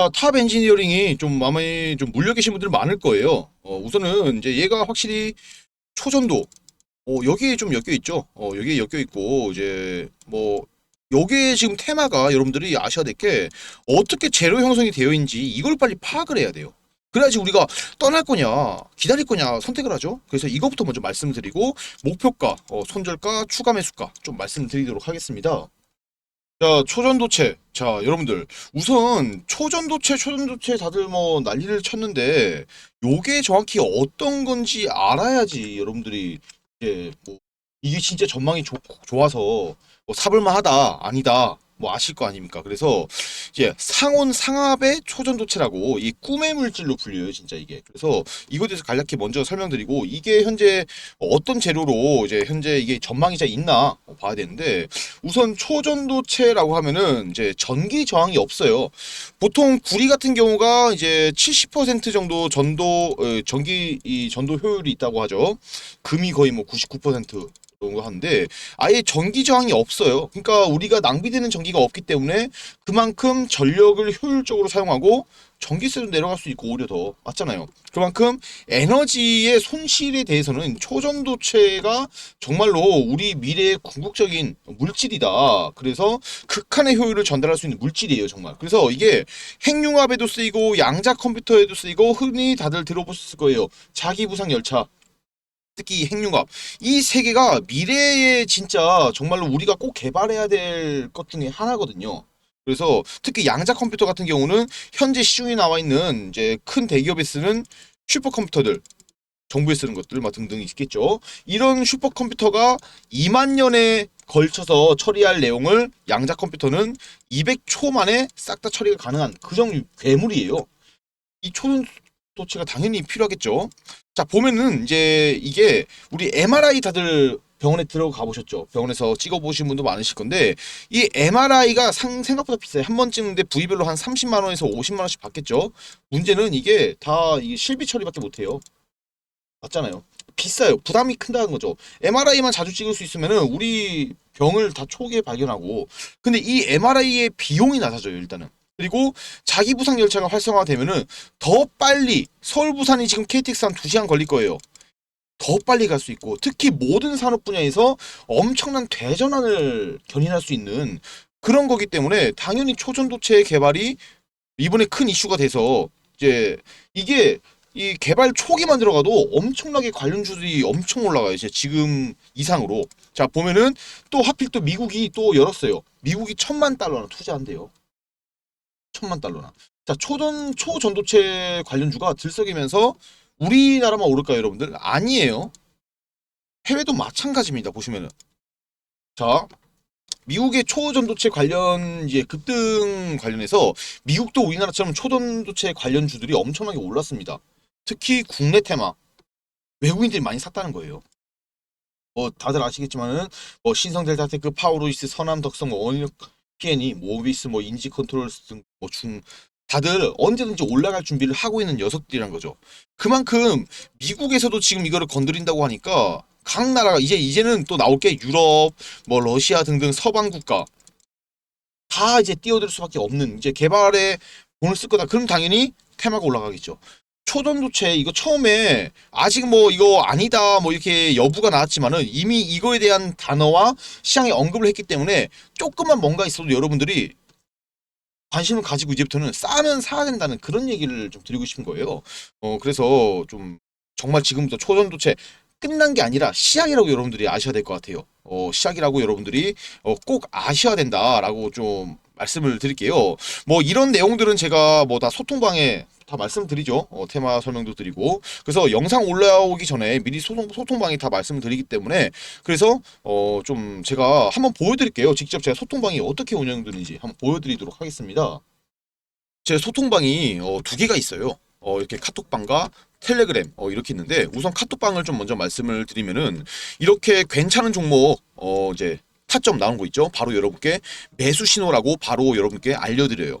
자, 탑 엔지니어링이 좀 마음에 좀 물려 계신 분들 많을 거예요. 어, 우선은 이제 얘가 확실히 초전도 어, 여기에 좀 엮여 있죠. 어, 여기에 엮여 있고 이제 뭐 여기에 지금 테마가 여러분들이 아셔야 될 게 어떻게 재료 형성이 되어 있는지 이걸 빨리 파악을 해야 돼요. 그래야지 우리가 떠날 거냐, 기다릴 거냐 선택을 하죠. 그래서 이것부터 먼저 말씀드리고 목표가, 어, 손절가, 추가 매수가 좀 말씀드리도록 하겠습니다. 자, 초전도체. 자, 여러분들. 우선 초전도체, 초전도체 다들 뭐 난리를 쳤는데 요게 정확히 어떤 건지 알아야지 여러분들이 이제 뭐 이게 진짜 전망이 좋, 좋아서 뭐 사볼만 하다, 아니다. 뭐 아실 거 아닙니까? 그래서 이제 상온 상압의 초전도체라고 이 꿈의 물질로 불려요, 진짜 이게. 그래서 이거에 대해서 간략히 먼저 설명드리고 이게 현재 어떤 재료로 이제 현재 이게 전망이 잘 있나 봐야 되는데 우선 초전도체라고 하면은 이제 전기 저항이 없어요. 보통 구리 같은 경우가 이제 70% 정도 전도 어, 전기 이 전도 효율이 있다고 하죠. 금이 거의 뭐 99% 정도 하는데 아예 전기 저항이 없어요. 그러니까 우리가 낭비되는 전기가 없기 때문에 그만큼 전력을 효율적으로 사용하고 전기세도 내려갈 수 있고 오히려 더 맞잖아요. 그만큼 에너지의 손실에 대해서는 초전도체가 정말로 우리 미래의 궁극적인 물질이다. 그래서 극한의 효율을 전달할 수 있는 물질이에요, 정말. 그래서 이게 핵융합에도 쓰이고 양자 컴퓨터에도 쓰이고 흔히 다들 들어보셨을 거예요. 자기 부상 열차. 특히 핵융합 이 세 개가 미래에 진짜 정말로 우리가 꼭 개발해야 될 것 중에 하나거든요. 그래서 특히 양자 컴퓨터 같은 경우는 현재 시중에 나와 있는 이제 큰 대기업에 쓰는 슈퍼컴퓨터들 정부에 쓰는 것들 막 등등 있겠죠. 이런 슈퍼컴퓨터가 2만 년에 걸쳐서 처리할 내용을 양자 컴퓨터는 200초 만에 싹 다 처리가 가능한 그 정도 괴물이에요. 이 초전 도체가 당연히 필요하겠죠. 자 보면은 이제 이게 우리 MRI 다들 병원에 들어가 보셨죠? 병원에서 찍어보신 분도 많으실 건데 이 MRI가 상, 생각보다 비싸요. 한 번 찍는데 부위별로 한 30만 원에서 50만 원씩 받겠죠. 문제는 이게 다 이게 실비 처리밖에 못해요. 맞잖아요. 비싸요. 부담이 큰다는 거죠. MRI만 자주 찍을 수 있으면은 우리 병을 다 초기에 발견하고 근데 이 MRI의 비용이 낮아져요. 일단은. 그리고 자기 부상 열차가 활성화되면은 더 빨리 서울 부산이 지금 KTX 한 2시간 걸릴 거예요. 더 빨리 갈 수 있고 특히 모든 산업 분야에서 엄청난 대전환을 견인할 수 있는 그런 거기 때문에 당연히 초전도체 개발이 이번에 큰 이슈가 돼서 이제 이게 이 개발 초기만 들어가도 엄청나게 관련주들이 엄청 올라가요. 이제 지금 이상으로. 자, 보면은 또 하필 또 미국이 또 열었어요. 미국이 천만 달러나 투자한대요. 천만 달러나. 자, 초전 초전도체 관련주가 들썩이면서 우리나라만 오를까요, 여러분들? 아니에요. 해외도 마찬가지입니다. 보시면은. 자, 미국의 초전도체 관련 이제 급등 관련해서 미국도 우리나라처럼 초전도체 관련주들이 엄청나게 올랐습니다. 특히 국내 테마 외국인들이 많이 샀다는 거예요. 뭐 다들 아시겠지만은 뭐 신성 델타테크, 파워로이스, 선암, 덕성, 원력, PN이, 모비스, 뭐 인지 컨트롤 등뭐 중 다들 언제든지 올라갈 준비를 하고 있는 녀석들이란 거죠. 그만큼 미국에서도 지금 이거를 건드린다고 하니까 각 나라가 이제 이제는 또 나올 게 유럽, 뭐 러시아 등등 서방 국가 다 이제 뛰어들 수밖에 없는 이제 개발에 돈을 쓸 거다. 그럼 당연히 테마가 올라가겠죠. 초전도체 이거 처음에 아직 뭐 이거 아니다 뭐 이렇게 여부가 나왔지만은 이미 이거에 대한 단어와 시장에 언급을 했기 때문에 조금만 뭔가 있어도 여러분들이 관심을 가지고 이제부터는 싸면 사야 된다는 그런 얘기를 좀 드리고 싶은 거예요. 어 그래서 좀 정말 지금부터 초전도체 끝난 게 아니라 시작이라고 여러분들이 아셔야 될 것 같아요. 어 시작이라고 여러분들이 어, 꼭 아셔야 된다라고 좀 말씀을 드릴게요. 뭐 이런 내용들은 제가 뭐 다 소통방에 다 말씀드리죠. 어, 테마 설명도 드리고 그래서 영상 올라오기 전에 미리 소통 소통방에 다 말씀을 드리기 때문에 그래서 어 좀 제가 한번 보여드릴게요. 직접 제가 소통방이 어떻게 운영되는지 한번 보여드리도록 하겠습니다. 제 소통방이 어, 두 개가 있어요. 어, 이렇게 카톡방과 텔레그램 어, 이렇게 있는데 우선 카톡방을 좀 먼저 말씀을 드리면은 이렇게 괜찮은 종목 어 이제 타점 나온 거 있죠. 바로 여러분께 매수 신호라고 바로 여러분께 알려드려요.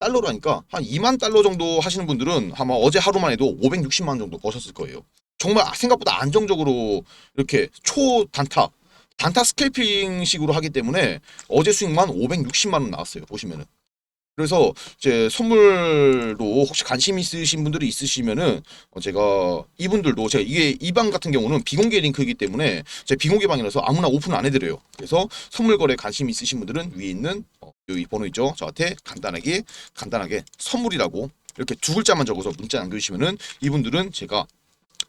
달러로 하니까 한 2만 달러 정도 하시는 분들은 아마 어제 하루만 해도 560만 원 정도 버셨을 거예요. 정말 생각보다 안정적으로 이렇게 초단타 단타 스캘핑 식으로 하기 때문에 어제 수익만 560만 원 나왔어요. 보시면은. 그래서 이제 선물로 혹시 관심 있으신 분들이 있으시면은 어, 제가 이분들도 제가 이게 이 방 같은 경우는 비공개 링크이기 때문에 제 비공개 방이라서 아무나 오픈 안 해드려요. 그래서 선물 거래 관심 있으신 분들은 위에 있는 어, 이 번호 있죠. 저한테 간단하게 간단하게 선물이라고 이렇게 두 글자만 적어서 문자 남겨주시면은 이분들은 제가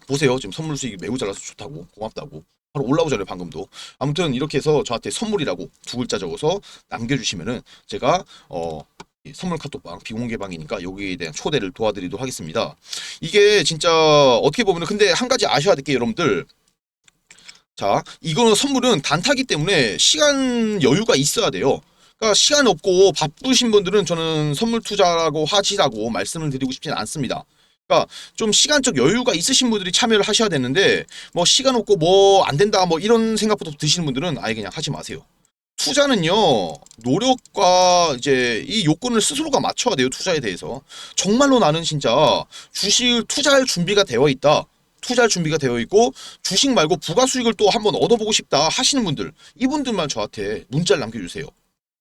보세요. 지금 선물 수익이 매우 잘 나서 좋다고 고맙다고 바로 올라오잖아요 방금도 아무튼 이렇게 해서 저한테 선물이라고 두 글자 적어서 남겨주시면은 제가 어. 이 선물 카톡방 비공개방이니까 여기에 대한 초대를 도와드리도록 하겠습니다. 이게 진짜 어떻게 보면 은 근데 한 가지 아셔야 될 게 여러분들 자 이거는 선물은 단타기 때문에 시간 여유가 있어야 돼요. 그러니까 시간 없고 바쁘신 분들은 저는 선물 투자라고 하시라고 말씀을 드리고 싶지는 않습니다. 그러니까 좀 시간적 여유가 있으신 분들이 참여를 하셔야 되는데 뭐 시간 없고 뭐 안 된다 뭐 이런 생각부터 드시는 분들은 아예 그냥 하지 마세요. 투자는요 노력과 이제 이 요건을 스스로가 맞춰야 돼요 투자에 대해서 정말로 나는 진짜 주식을 투자할 준비가 되어 있다 투자할 준비가 되어 있고 주식 말고 부가 수익을 또 한번 얻어보고 싶다 하시는 분들 이분들만 저한테 문자를 남겨주세요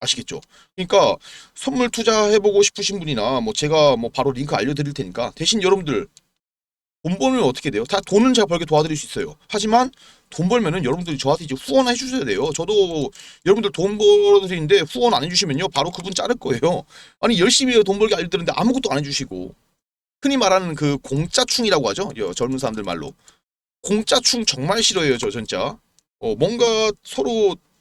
아시겠죠? 그러니까 선물 투자해보고 싶으신 분이나 뭐 제가 뭐 바로 링크 알려드릴 테니까 대신 여러분들 돈 벌면 어떻게 돼요? 다 돈은 제가 벌게 도와드릴 수 있어요. 하지만 돈 벌면은 여러분들이 저한테 이제 후원해 주셔야 돼요. 저도 여러분들 돈 벌어드리는데 후원 안 해주시면요 바로 그분 자를 거예요. 아니 열심히 돈 벌게 알려드리는데 아무것도 안 해주시고 흔히 말하는 그 공짜충이라고 하죠. 여, 젊은 사람들 말로 공짜충 정말 싫어해요. 저 진짜 어, 뭔가 서로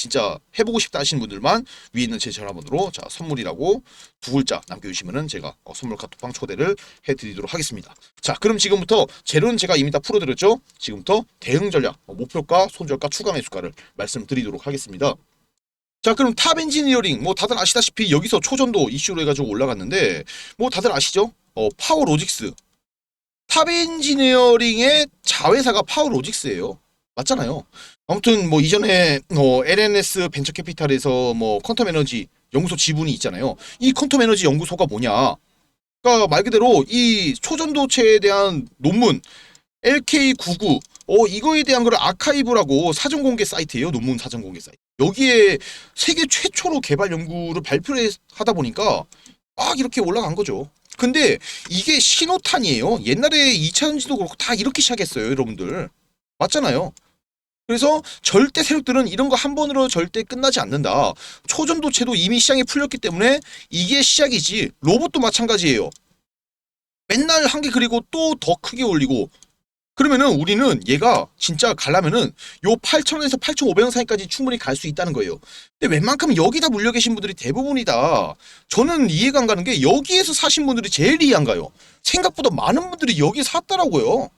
진짜 해보고 싶다 하시는 분들만 위에 있는 제 전화번호로 자 선물이라고 두 글자 남겨주시면은 제가 어, 선물 카톡방 초대를 해드리도록 하겠습니다. 자 그럼 지금부터 재료는 제가 이미 다 풀어드렸죠. 지금부터 대응 전략, 어, 목표가, 손절가, 추가 매수가를 말씀드리도록 하겠습니다. 자 그럼 탑 엔지니어링 뭐 다들 아시다시피 여기서 초전도 이슈로 해가지고 올라갔는데 뭐 다들 아시죠? 어 파워 로직스 탑 엔지니어링의 자회사가 파워 로직스예요. 맞잖아요. 아무튼 뭐 이전에 어, LNS 벤처 캐피탈에서 뭐 퀀텀 에너지 연구소 지분이 있잖아요. 이 퀀텀 에너지 연구소가 뭐냐? 그러니까 말 그대로 이 초전도체에 대한 논문 LK99 어 이거에 대한 걸 아카이브라고 사전 공개 사이트예요. 논문 사전 공개 사이트. 여기에 세계 최초로 개발 연구를 발표를 하다 보니까 막 이렇게 올라간 거죠. 근데 이게 신호탄이에요. 옛날에 2차 전지도 그렇고 다 이렇게 시작했어요, 여러분들. 맞잖아요. 그래서 절대 세력들은 이런 거 한 번으로 절대 끝나지 않는다. 초전도체도 이미 시장에 풀렸기 때문에 이게 시작이지. 로봇도 마찬가지예요. 맨날 한 개 그리고 또 더 크게 올리고 그러면은 우리는 얘가 진짜 가려면은 요 8,000원에서 8,500원 사이까지 충분히 갈 수 있다는 거예요. 근데 웬만큼 여기다 물려 계신 분들이 대부분이다. 저는 이해가 안 가는 게 여기에서 사신 분들이 제일 이해 안 가요. 생각보다 많은 분들이 여기 샀더라고요.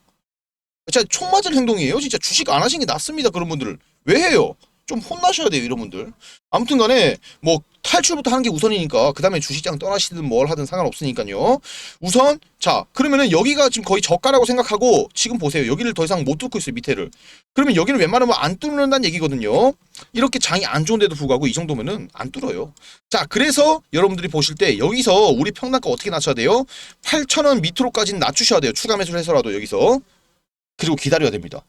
진짜 총 맞을 행동이에요. 진짜 주식 안 하시는 게 낫습니다. 그런 분들은 왜 해요? 좀 혼나셔야 돼요, 이런 분들. 아무튼 간에 뭐 탈출부터 하는 게 우선이니까 그 다음에 주식장 떠나시든 뭘 하든 상관없으니까요. 우선 자, 그러면은 여기가 지금 거의 저가라고 생각하고 지금 보세요. 여기를 더 이상 못 뚫고 있어요, 밑에를. 그러면 여기는 웬만하면 안 뚫는다는 얘기거든요. 이렇게 장이 안 좋은데도 불구하고 이 정도면은 안 뚫어요. 자, 그래서 여러분들이 보실 때 여기서 우리 평단가 어떻게 낮춰야 돼요? 8,000원 밑으로까지는 낮추셔야 돼요. 추가 매수를 해서라도 여기서. 그리고 기다려야 됩니다.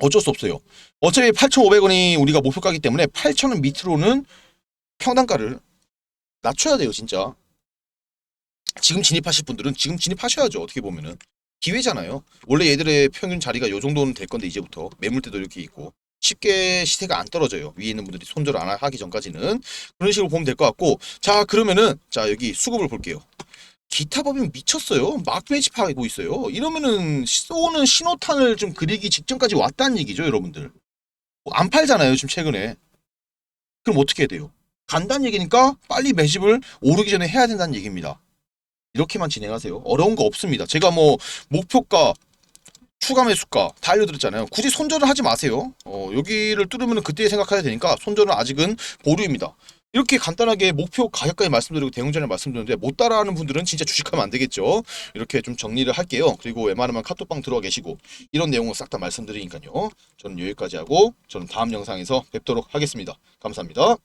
어쩔 수 없어요. 어차피 8,500원이 우리가 목표가기 때문에 8,000원 밑으로는 평단가를 낮춰야 돼요, 진짜. 지금 진입하실 분들은 지금 진입하셔야죠. 어떻게 보면은 기회잖아요. 원래 얘들의 평균 자리가 요 정도는 될 건데 이제부터 매물대도 이렇게 있고 쉽게 시세가 안 떨어져요. 위에 있는 분들이 손절 안 하기 전까지는 그런 식으로 보면 될 것 같고 자 그러면은 자 여기 수급을 볼게요. 기타 법인 미쳤어요. 막 매집하고 있어요. 이러면은 쏘는 신호탄을 좀 그리기 직전까지 왔다는 얘기죠, 여러분들. 뭐안 팔잖아요, 지금 최근에. 그럼 어떻게 해야 돼요? 간다는 얘기니까 빨리 매집을 오르기 전에 해야 된다는 얘기입니다. 이렇게만 진행하세요. 어려운 거 없습니다. 제가 뭐 목표가 추가 매수가 다 알려드렸잖아요. 굳이 손절을 하지 마세요. 어, 여기를 뚫으면 그때 생각해야 되니까 손절은 아직은 보류입니다. 이렇게 간단하게 목표 가격까지 말씀드리고 대응 전에 말씀드렸는데 못 따라하는 분들은 진짜 주식하면 안 되겠죠. 이렇게 좀 정리를 할게요. 그리고 웬만하면 카톡방 들어와 계시고 이런 내용을 싹다 말씀드리니까요. 저는 여기까지 하고 저는 다음 영상에서 뵙도록 하겠습니다. 감사합니다.